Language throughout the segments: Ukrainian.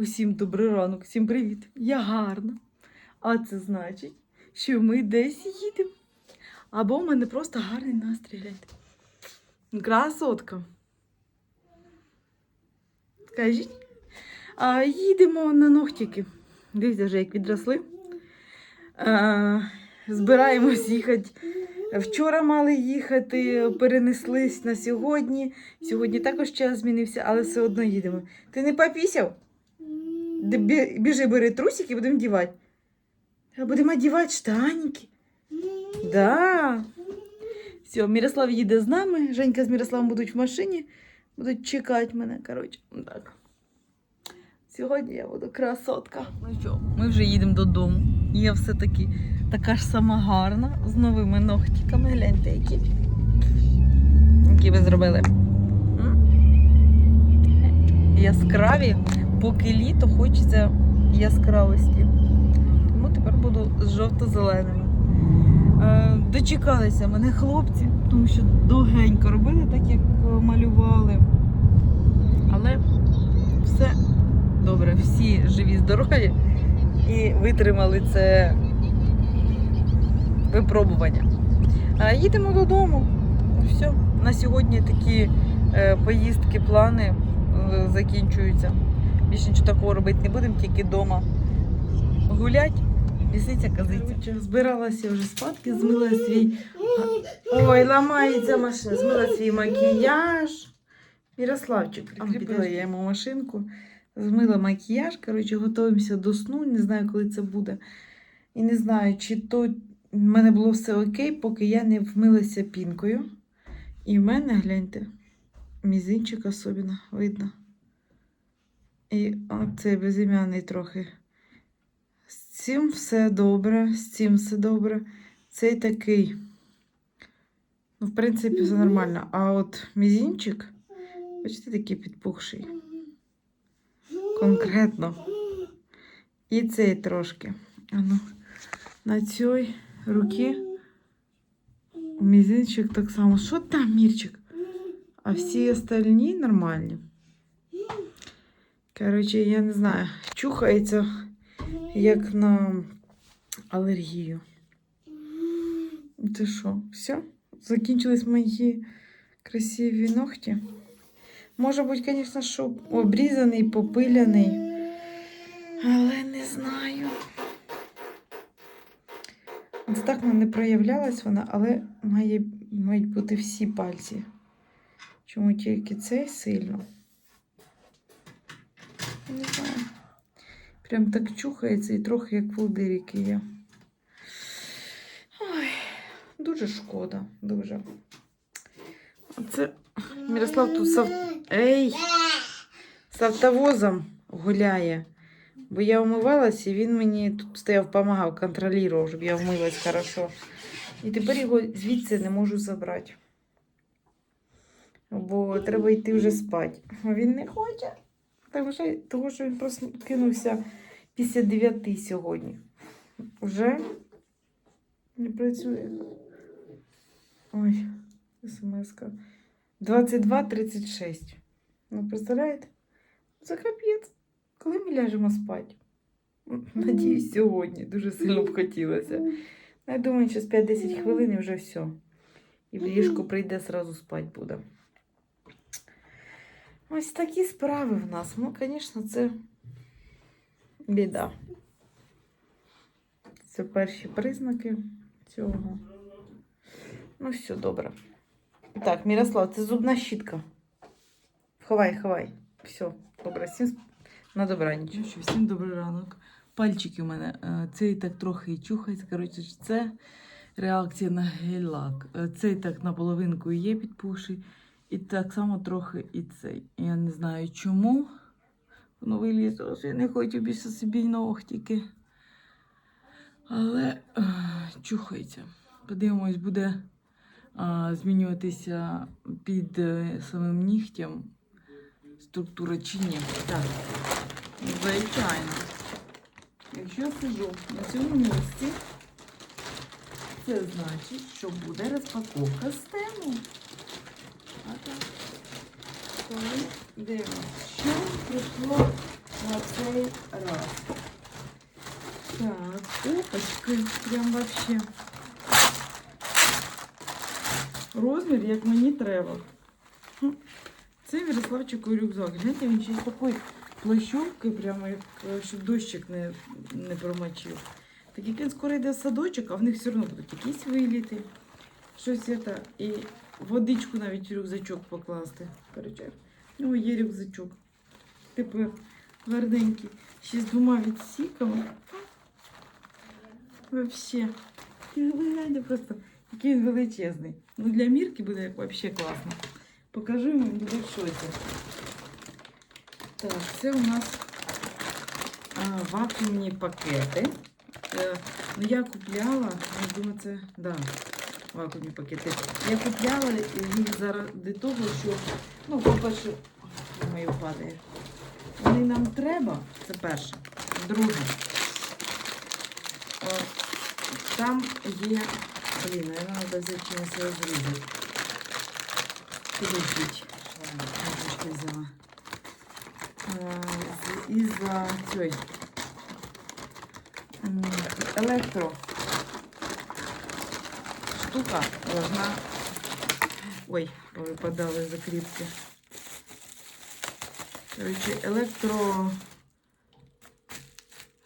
Усім добрий ранок, всім привіт. Я гарна. А це значить, що ми десь їдемо. Або в мене просто гарний настрій. гляньте. Красотка. Скажіть. А, їдемо на ногтики. Дивіться вже, як відросли. А, збираємось їхати. Вчора мали їхати, перенеслись на сьогодні. Сьогодні також час змінився, але все одно їдемо. Ти не попісяв? Біжи, бери трусики, будемо дівати. А будемо одівати штаники. Да. Все, Мирослав їде з нами. Женька з Мирославом будуть в машині, будуть чекати мене. Коротше, так. Сьогодні я буду красотка. Ну що, ми вже їдемо додому. Я все-таки така ж сама гарна, з новими ногтиками. Гляньте, які. Які ви зробили. Яскраві, поки літо хочеться яскравості. Тому тепер буду з жовто-зеленими. Е, дочекалися мене хлопці, тому що довгенько робили, так як е, малювали. Але все добре, всі живі, здорові і витримали це випробування. Е, їдемо додому. Все. На сьогодні такі поїздки, плани закінчуються. Більше нічого такого робити не будемо, тільки вдома гулять. Лісиця казиця. Збиралася вже спадки, змила свій. Ой, ламається машина. Змила свій макіяж. Ярославчик, прикріпила я йому машинку. Змила макіяж. Коротше, готуємося до сну. Не знаю, коли це буде. І не знаю, чи то в мене було все окей, поки я не вмилася пінкою. І в мене, гляньте, мізинчик особливо видно. І оцей безім'яний трохи. З цим все добре, з цим все добре. Цей такий. Ну, в принципі, все нормально. А от мізинчик, бачите, такий підпухший. Конкретно. І цей трошки. А ну, на цій руці мізинчик так само. Що там, Мірчик? А всі остальні нормальні. Коротше, я не знаю, чухається як на алергію. Це що, все? Закінчились мої красиві ногті. Може бути, звісно, що обрізаний, попиляний. Але не знаю. Ось так не проявлялась вона, але має, мають бути всі пальці. Чому тільки цей сильно? Не знаю. Прям так чухається і трохи як волдирики є. Ой, дуже шкода, дуже. Оце Мирослав тут сав... Ей! з автовозом гуляє. Бо я вмивалась, і він мені тут стояв, допомагав, контролював, щоб я вмилась хорошо. І тепер його звідси не можу забрати. Бо треба йти вже спати. Він не хоче. Тому що, тому що він просто кинувся після 9 сьогодні. Уже не працює. Ой, смс-ка. 22.36. Ну, представляєте? Це капець. Коли ми ляжемо спати? Надіюсь, сьогодні. Дуже сильно б хотілося. Я думаю, що з 5-10 хвилин і вже все. І в ліжко прийде, сразу спати буде. Ось такі справи в нас. Ну, звісно, це біда. Це перші признаки цього. Ну, все добре. Так, Мирослав, це зубна щітка. Ховай, ховай. Все, добре, всім на добраніч. Ну що, всім добрий ранок. Пальчики у мене. е, Цей так трохи чухається. Коротше, це реакція на гель-лак. Е, Цей так наполовинку є підпуший. І так само трохи і цей. Я не знаю чому. Воно вилізло, що я не хочу більше собі ногтики. Але е, чухається. Подивимось, буде а, змінюватися під е, самим нігтям структура чи ні. Так, звичайно. Якщо я сижу на цьому місці, це значить, що буде розпаковка стему. А так. Коли дивимося, що прийшло на цей раз. Так, опачки, прям вообще. Розмір, як мені треба. Це Мирославчику рюкзак. Гляньте, він з такої плащовки, прямо як е, щоб дощик не, не промочив. Так як він скоро йде в садочок, а в них все одно будуть якісь виліти. Щось це. І водичку навіть в рюкзачок покласти. Короче, у нього є рюкзачок. Тепер гарненький. Ще з двома відсіками. Гляньте просто, який він величезний. Ну для мірки буде вообще класно. Покажу йому, буде. Так, це у нас а, вакуумні пакети. Е, ну я купляла, я думаю, це да, вакуумні пакети. Я купляла їх заради того, що, ну, по-перше, моє падає. Вони нам треба, це перше. Друге. О, там є, блін, наверное, треба взяти чимось розрізати. Підождіть. Я взяла. Е, Із-за цієї електро штука должна. Ой, повипадали закріпки. Короче, електро.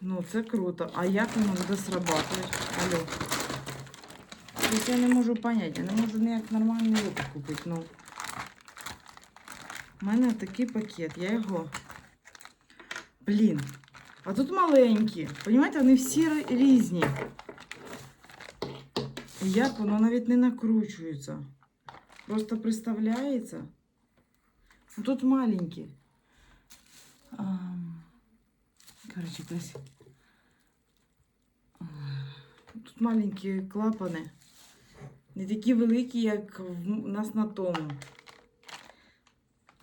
Ну, це круто. А як воно буде срабатувати? Алло. Тобто я не можу поняти, я не можу ніяк нормальний опит купити. Ну. У мене такий пакет, я його. Блін. А тут маленькі. Понімаєте, вони всі різні. Як воно навіть не накручується. Просто приставляється. Ну, Тут маленькі. Короче. Ой, Тут маленькі клапани. Не такі великі, як в нас на тому.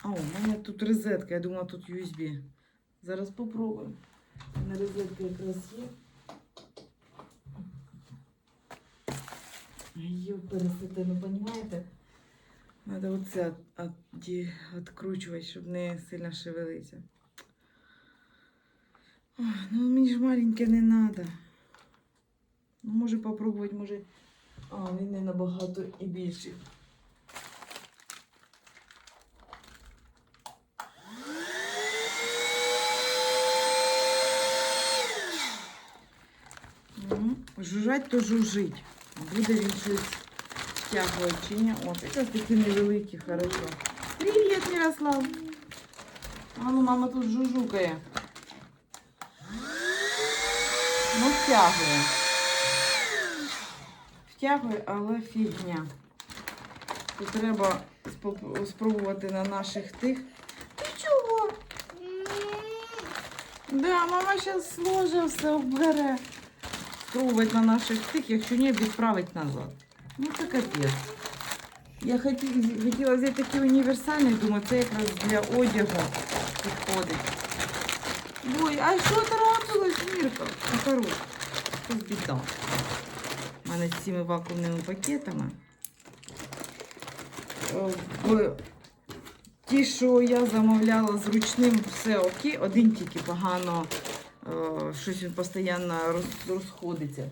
А, у мене тут розетка, я думала, тут USB. Зараз попробуємо. Мене розетка якраз є. Пересити, ну розумієте? Треба оце відкручувати, щоб не сильно шевелитися. Ой, ну мені ж маленьке не треба. Ну, може попробувати, може. А, він не набагато і більший. Ну, Жужжать то жужжить. Буде він щось втягувати чи ні. От, якраз такі невеликі, хорошо. Привіт, Мирослав. А ну, мама тут жужукає. Ну, втягує. Втягує, але фігня. Тут треба спробувати на наших тих. Ти чого? Да, мама зараз сложа все обере. Спробувати на наших тих, якщо ні, відправить назад. Ну це капець. Я хоті- хотіла взяти такий універсальний, думаю, це якраз для одягу підходить. Ой, а що трапилось, Мірка? Ну, хорош. Це біда. У мене з цими вакуумними пакетами. Е, ті, що я замовляла з ручним, все окей, один тільки погано, щось він постійно розходиться.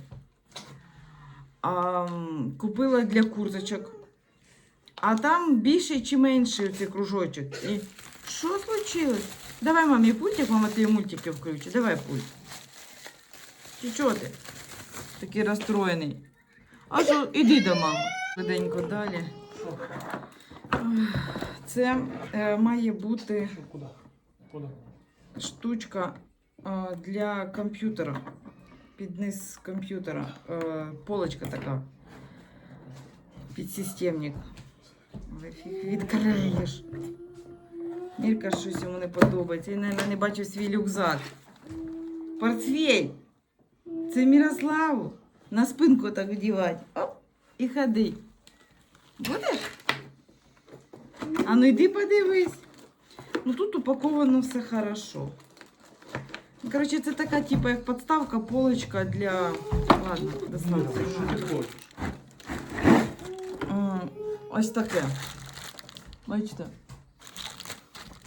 А, купила для курточок. А там більше чи менше цей кружочок. І що случилось? Давай мамі пультик, мама тобі мультики включить. Давай пульт. Чи чого ти? Такий розстроєний. А що, іди до мами. Швиденько далі. Це е, має бути куди? Куди? штучка е, для комп'ютера. Під низ комп'ютера. Полочка така. Підсистемник. Але фіг відкриєш. Мірка щось йому не подобається. Він, мабуть, не бачив свій рюкзак. Портфель. Це Мірославу. На спинку так вдівати. Оп, і ходи. Будеш? А ну йди подивись. Ну тут упаковано все хорошо. Ну, Короче, це така, типу, як подставка, полочка для. Ладно, достану. Що ти хочеш? М, Ось таке. Бачите?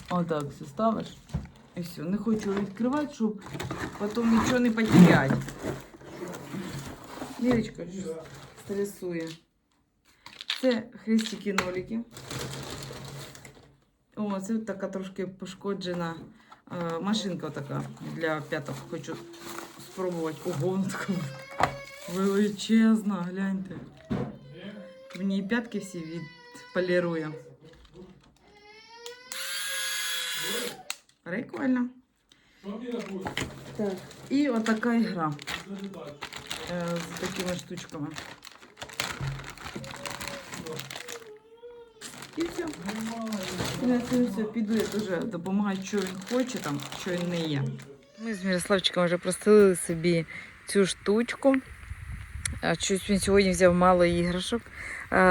Отак все ставиш. І все, не хочу відкривати, щоб потім нічого не потеряти. Лірочка щось стресує. Це хрестики-нолики. О, це така трошки пошкоджена е, машинка така для п'яток. Хочу спробувати. Ого, вона така величезна, гляньте. В ній п'ятки всі відполірує. Прикольно. Що мені буде? Так. І отака ігра Дуже бачу. е, з такими штучками. І все. Я все піду, я теж допомагаю, що він хоче, там, що він не є. Ми з Мирославчиком вже простелили собі цю штучку. Щось він сьогодні взяв мало іграшок.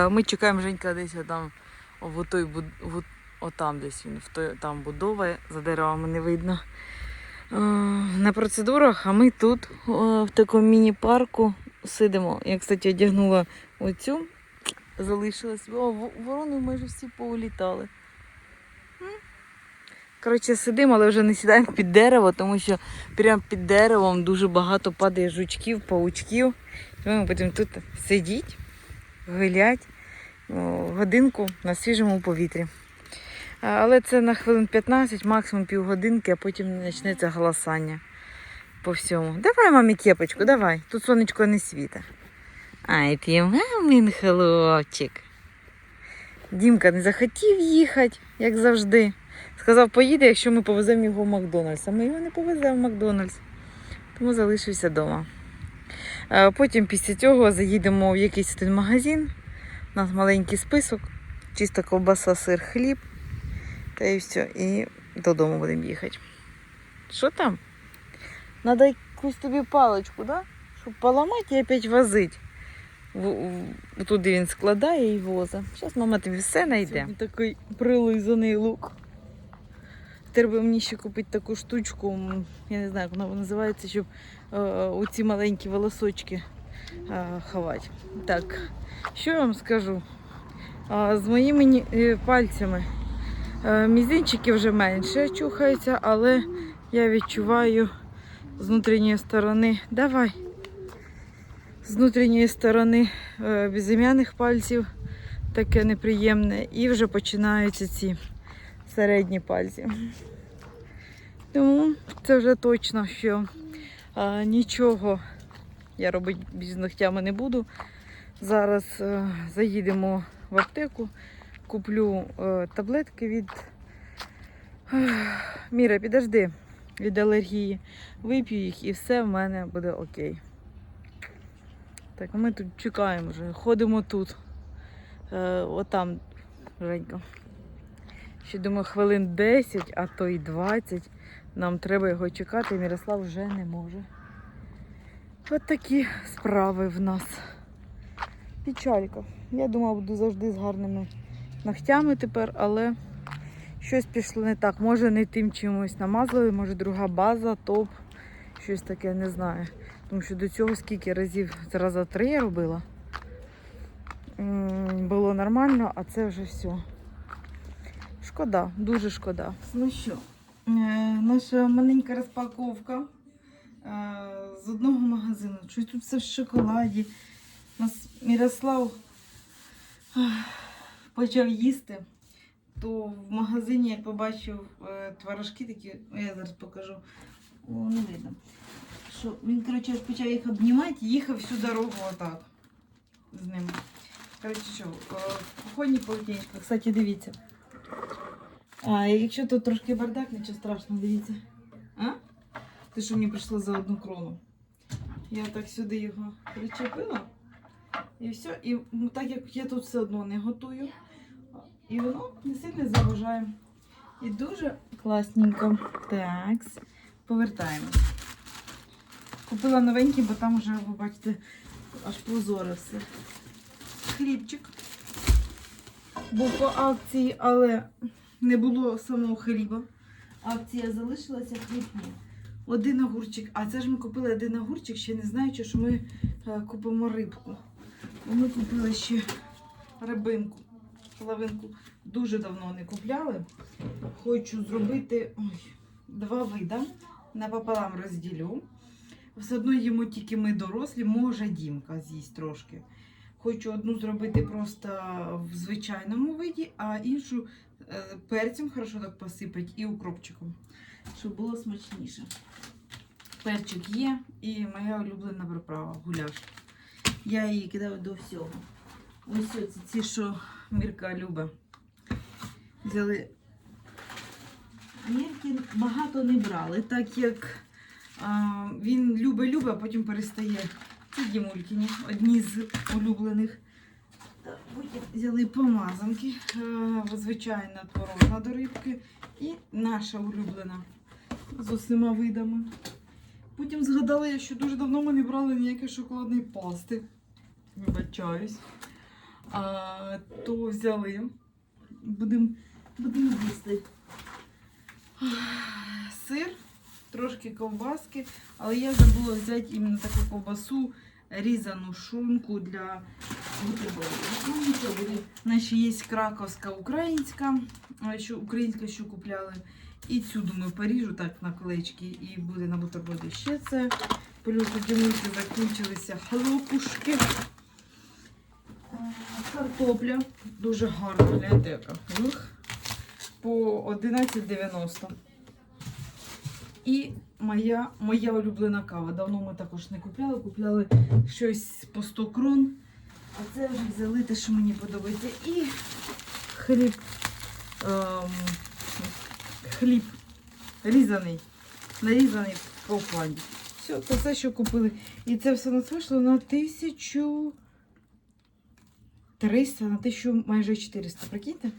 Ми чекаємо Женька десь там, в той, в, отам десь він, в той, там будова, за деревами не видно. На процедурах, а ми тут в такому міні-парку сидимо. Я, кстати, одягнула оцю, залишилась. О, ворони майже всі поулітали. Коротше, сидимо, але вже не сідаємо під дерево, тому що прямо під деревом дуже багато падає жучків, паучків. Ми будемо тут сидіти, гулять годинку на свіжому повітрі. Але це на хвилин 15, максимум півгодинки, а потім почнеться голосання по всьому. Давай, мамі, кепочку, давай. Тут сонечко не світе. Ай, ти мамин хлопчик. Дімка не захотів їхати, як завжди. Сказав, поїде, якщо ми повеземо його в Макдональдс. А ми його не повеземо в Макдональдс. Тому залишився вдома. Е, Потім після цього заїдемо в якийсь один магазин. У нас маленький список, чисто ковбаса, сир, хліб. Та і все. І додому будемо їхати. Що там? Надо якусь тобі паличку, да? Щоб поламати і опять возити. В, в, туди він складає і возить. Зараз мама тобі все знайде. Такий прилизаний лук. Треба мені ще купити таку штучку, я не знаю, як вона називається, щоб е, оці маленькі волосочки е, ховати. Так, що я вам скажу? А, з моїми е, пальцями мізинчики вже менше чухаються, але я відчуваю з внутрішньої сторони. Давай. З внутрішньої сторони безім'яних пальців таке неприємне. І вже починаються ці середні пальці. Тому це вже точно, що е, нічого я робити з ногтями не буду. Зараз е, заїдемо в аптеку, куплю е, таблетки від Міра, підожди від алергії. Вип'ю їх і все в мене буде окей. Так, ми тут чекаємо вже, ходимо тут. Е, отам, Женька. Ще думаю, хвилин 10, а то й 20. Нам треба його чекати, Мірослав вже не може. От такі справи в нас. Печалька. Я думала, буду завжди з гарними ногтями тепер, але щось пішло не так. Може не тим чимось намазали, може друга база, топ, щось таке, не знаю. Тому що до цього скільки разів, раза три я робила. Було нормально, а це вже все. Шкода, дуже шкода. Ну що, е, наша маленька розпаковка е, з одного магазину. Щось тут все в шоколаді. Нас Мірослав почав їсти, то в магазині я побачив е, творожки такі, я зараз покажу. О, не видно. Що він, коротше, почав їх обнімати, їхав всю дорогу отак з ним. Коротше, що, е, походні полотенечка. Кстати, дивіться. А, якщо тут трошки бардак, нічого страшного, дивіться. А? Те, що мені прийшло за одну крону. Я так сюди його причепила. І все. І ну, так як я тут все одно не готую. І воно не сильно заважає. І дуже класненько. Так, повертаємо. Купила новенький, бо там вже, ви бачите, аж прозоре все. Хлібчик. Був по акції, але не було самого хліба. Акція залишилася, хліб ні. Один огурчик. А це ж ми купили один огурчик, ще не знаючи, що ми е, купимо рибку. Ми купили ще рибинку. Половинку дуже давно не купляли. Хочу зробити. Ой, два вида. Напополам розділю. Все одно їмо тільки ми дорослі, може Дімка з'їсть трошки. Хочу одну зробити просто в звичайному виді, а іншу е, перцем хорошо так посипати і укропчиком, щоб було смачніше. Перчик є і моя улюблена приправа гуляш. Я її кидаю до всього. Ось ці, ці що Мірка любить. Взяли. Мірки багато не брали, так як а, він любить-любить, а потім перестає. Це Дімулькіні, одні з улюблених. Потім взяли помазанки, е, звичайна творожна до рибки і наша улюблена з усіма видами. Потім згадала я, що дуже давно ми не брали ніякої шоколадної пасти. Вибачаюсь. А, то взяли. Будемо будем їсти. Сир, трошки ковбаски, але я забула взяти іменно таку ковбасу, різану шунку для бутербродів. Ну буде. Наші є краковська українська, що українська, що купляли. І цю, думаю, поріжу так на колечки і буде на бутерброді ще це. Плюс у закінчилися хлопушки. Е, Картопля дуже гарна, гляньте яка. По 11,90. І моя, моя улюблена кава. Давно ми також не купляли. Купляли щось по 100 крон. А це вже взяли те, що мені подобається. І хліб. Ем, хліб різаний. Нарізаний в Кауфланді. Все, це все, що купили. І це все нас вийшло на 1300, на 1000 майже 400. Прикиньте?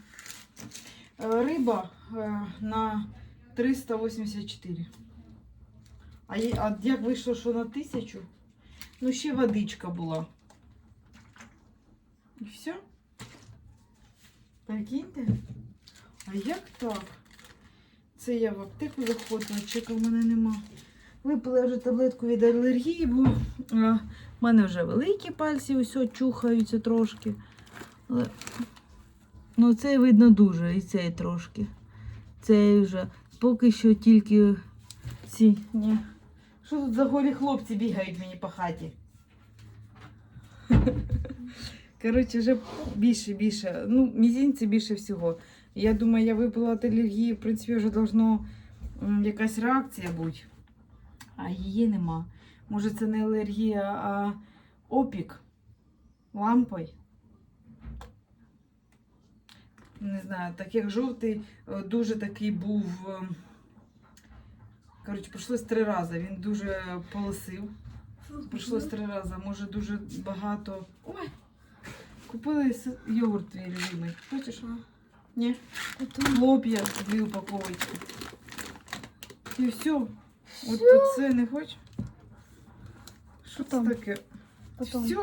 Е, Риба е, на 384. А, як вийшло, що на 1000? Ну, ще водичка була. І все. Прикиньте? А як так? Це я в аптеку заходила, чека в мене нема. Випила вже таблетку від алергії, бо в мене вже великі пальці ось чухаються трошки. Але ну, цей видно дуже, і цей трошки. Цей вже поки що тільки ці. Ні. Що тут за голі хлопці бігають мені по хаті? Коротше, вже більше, більше. Ну, мізинці більше всього. Я думаю, я випила від алергії, в принципі, вже должно якась реакція бути. А її нема. Може, це не алергія, а опік лампою. Не знаю, так як жовтий е, дуже такий був. Коротше, пройшлось три рази. Він дуже полосив. Прийшлось три рази. Може дуже багато. Ой! Купили йогурт твій любимий. Хочеш? Ні. Хлоп'я дві упаковочки. І все. От тут це не хочеш? Що це таке? Потом. Все.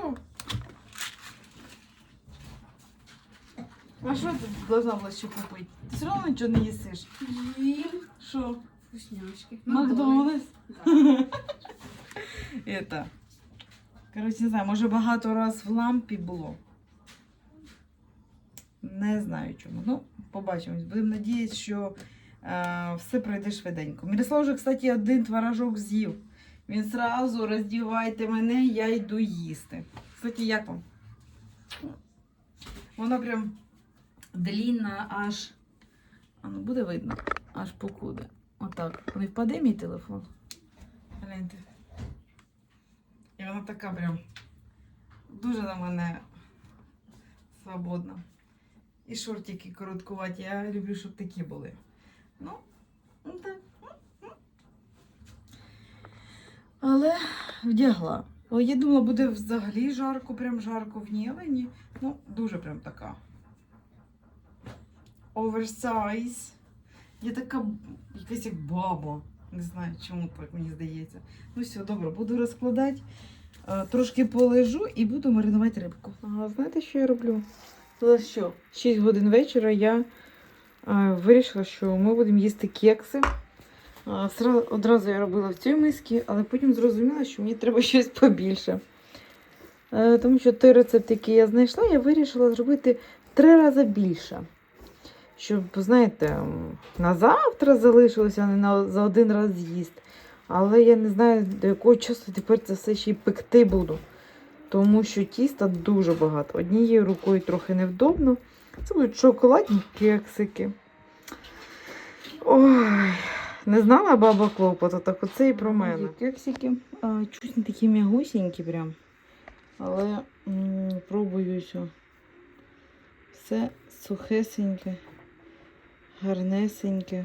А що ти должна була ще купити? Ти все одно нічого не їсиш. Їм Що? Вкусняшки. Макдональдс? Это. Коротше, не знаю, може багато раз в лампі було. Не знаю чому. Ну, побачимось. Будемо надіятися, що е, все пройде швиденько. Мирослав вже, кстати, один творожок з'їв. Він сразу роздівайте мене, я йду їсти. Кстати, як вам? Вона прям длінна аж. А ну буде видно, аж покуди. Отак. Не впаде мій телефон. Гляньте. І вона така прям дуже на мене свободна. І шортики короткуваті. Я люблю, щоб такі були. Ну, ну так. Але вдягла. О, я думала, буде взагалі жарко, прям жарко в ній, але ні. Ну, дуже прям така. Оверсайз. Я така якась як баба. Не знаю, чому так мені здається. Ну все, добре, буду розкладати. Е, Трошки полежу і буду маринувати рибку. А знаєте, що я роблю? За що? 6 годин вечора я е, вирішила, що ми будемо їсти кекси. А, Одразу я робила в цій мисці, але потім зрозуміла, що мені треба щось побільше. Е, Тому що той рецепт, який я знайшла, я вирішила зробити три рази більше. Щоб, знаєте, на завтра залишилося, а не на, за один раз з'їсти. Але я не знаю, до якого часу тепер це все ще й пекти буду. Тому що тіста дуже багато. Однією рукою трохи невдобно. Це будуть шоколадні кексики. Ой, не знала баба клопоту, так оце і про мене. Кексики а, чуть не такі м'ягусінькі прям. Але м, пробую все. Все сухесеньке, гарнесеньке.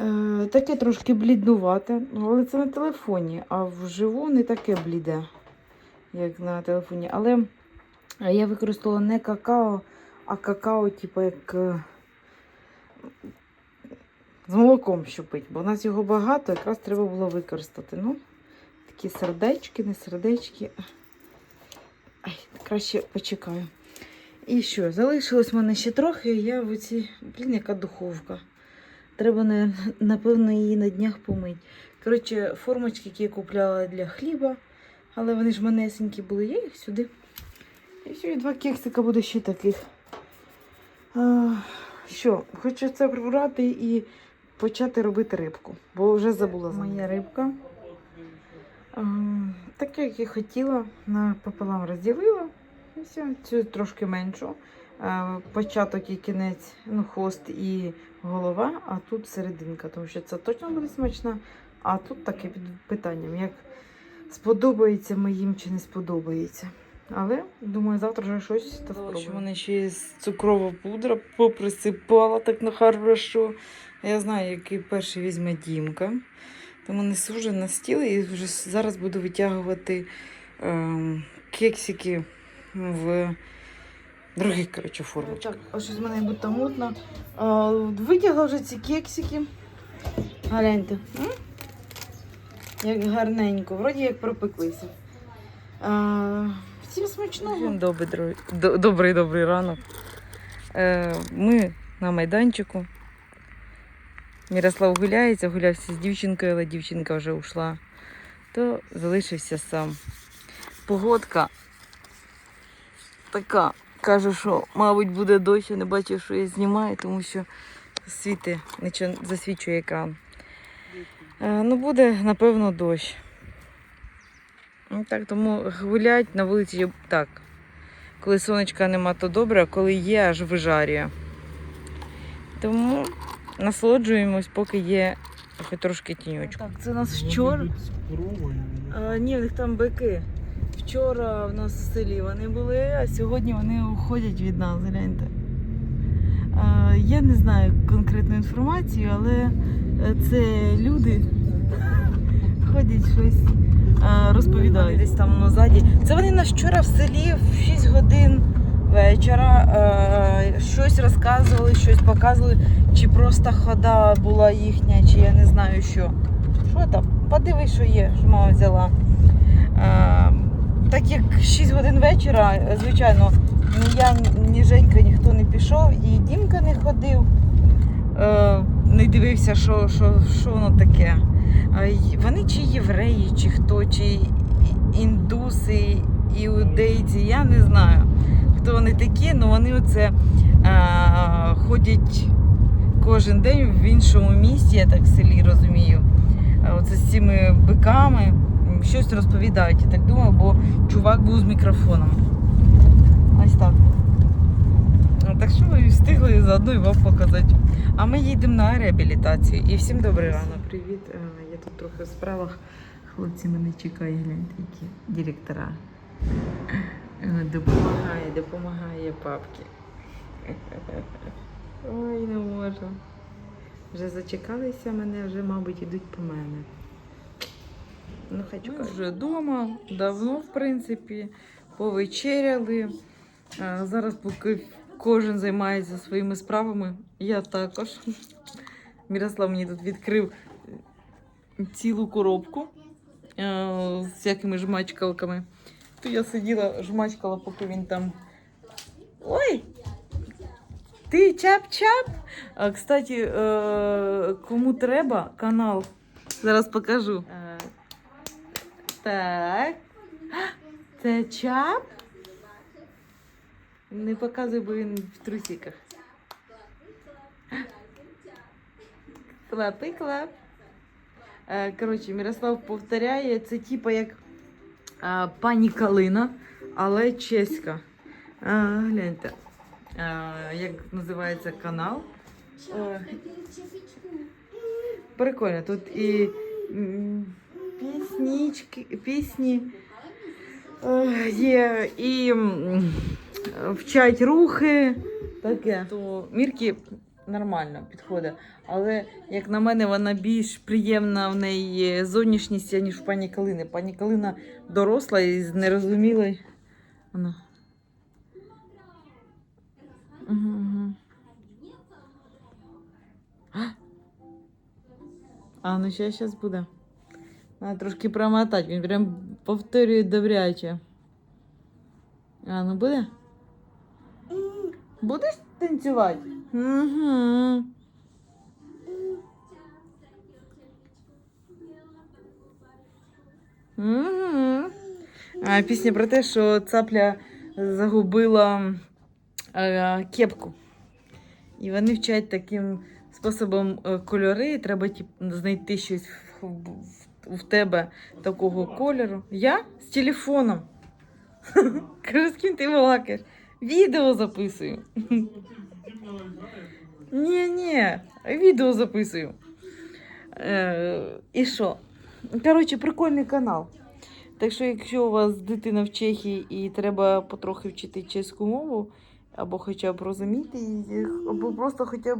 Е, таке трошки бліднувате, але це на телефоні, а вживу не таке бліде, як на телефоні. Але я використовувала не какао, а какао, типу, як е, з молоком що пить, бо у нас його багато, якраз треба було використати. Ну, такі сердечки, не сердечки. Ай, краще почекаю. І що, залишилось в мене ще трохи, і я в оці, блін, яка духовка. Треба, напевно, її на днях помити. Коротше, формочки, які я купляла для хліба, але вони ж манесенькі були, я їх сюди. І все, і два кексика буде ще таких. А, що, хочу це прибрати і почати робити рибку, бо вже забула за моя рибка. Ем, Так як і хотіла, напополам розділила. Цю трошки меншу. Е, Початок і кінець, ну, хвост і голова, а тут серединка, тому що це точно буде смачно. А тут таке під питанням, як сподобається моїм чи не сподобається. Але думаю, завтра вже щось та спробую. У мене ще є цукрова пудра поприсипала так на хорошо. Я знаю, який перший візьме Дімка. Тому несу вже на стіл і вже зараз буду витягувати ем, кексики в других коротше, формочках. Так, а щось в мене будто мутно. Витягла вже ці кексики. Гляньте. Як гарненько, вроді як пропеклися. А, всім смачного. Добрий, добрий, добрий ранок. Е, ми на майданчику. Мірослав гуляється, гулявся з дівчинкою, але дівчинка вже ушла, то залишився сам. Погодка така. Кажу, що, мабуть, буде дощ, я не бачив, що я знімаю, тому що світи, нічого засвічує екран. Е, ну, буде, напевно, дощ. Ну, так, тому гулять на вулиці так. Коли сонечка нема, то добре, а коли є, аж вижарює. Тому насолоджуємось, поки є хоч трошки тіньочку. Так, це у нас вчора. Ні, в них там бики. Вчора в нас в селі вони були, а сьогодні вони уходять від нас, гляньте. Я не знаю конкретну інформацію, але е, це люди ходять щось, розповідають десь там назаді. Це вони нас вчора в селі в 6 годин вечора е, щось розказували, щось показували, чи просто хода була їхня, чи я не знаю що. Що там? Подивись, що є, що мама взяла. Так як 6 годин вечора, звичайно, ні я, ні Женька, ніхто не пішов, і Дімка не ходив, е, не дивився, що, що, що воно таке. Вони чи євреї, чи хто, чи індуси, іудейці, я не знаю, хто вони такі, але вони оце е, ходять кожен день в іншому місті, я так в селі розумію. Е, Оце з цими биками м, щось розповідають. Я так думаю, бо чувак був з мікрофоном. Ось так. Так що ви встигли заодно і вам показати. А ми їдемо на реабілітацію. І всім добрий ранок. Привіт. Е, Я тут трохи в справах. Хлопці мене чекають, гляньте, які директора. Е, Допомагає, допомагає папки. Ой, не можу. Вже зачекалися мене, вже, мабуть, ідуть по мене. Ну, хай чекають. Вже вдома, давно, в принципі, повечеряли. Зараз, поки кожен займається своїми справами, я також. Мірослав мені тут відкрив цілу коробку е, з всякими жмачкалками. То я сиділа, жмачкала, поки він там. Ой! Ти чап-чап? А, кстати, е, кому треба канал, зараз покажу. Так. Це чап? Не показуй, бо він в трусиках. Клапи, клап. Е, Коротше, Мирослав повторяє, це типа як е, пані Калина, але чеська. Е, гляньте, е, як називається канал. Е, Прикольно, тут і піснічки, пісні е, є, і вчать рухи. Таке. То Мірки нормально підходить. Але, як на мене, вона більш приємна в неї зовнішність, ніж в пані Калини. Пані Калина доросла і з нерозумілою. Вона. Угу, угу. А, ну ще зараз буде. Треба трошки промотати, він прям повторює добряче. А, ну буде? Будеш танцювати? Угу. Угу. А, пісня про те, що цапля загубила е, кепку. І вони вчать таким способом е, кольори. Треба тип, знайти щось в, в, тебе такого кольору. Я з телефоном. Кажу, з ким ти балакаєш? Відео записую. Ні, ні, відео записую. Е, і що? Коротше, прикольний канал. Так що, якщо у вас дитина в Чехії і треба потрохи вчити чеську мову, або хоча б розуміти її, або просто хоча б,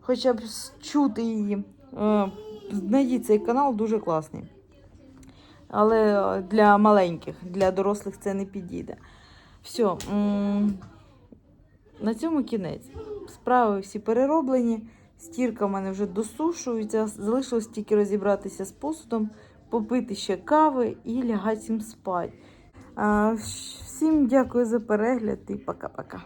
хоча б чути її, е, знайдіть цей канал дуже класний. Але е, для маленьких, для дорослих це не підійде. Все. На цьому кінець. Справи всі перероблені. Стірка в мене вже досушується. Залишилось тільки розібратися з посудом, попити ще кави і лягати всім спати. Всім дякую за перегляд і пока-пока.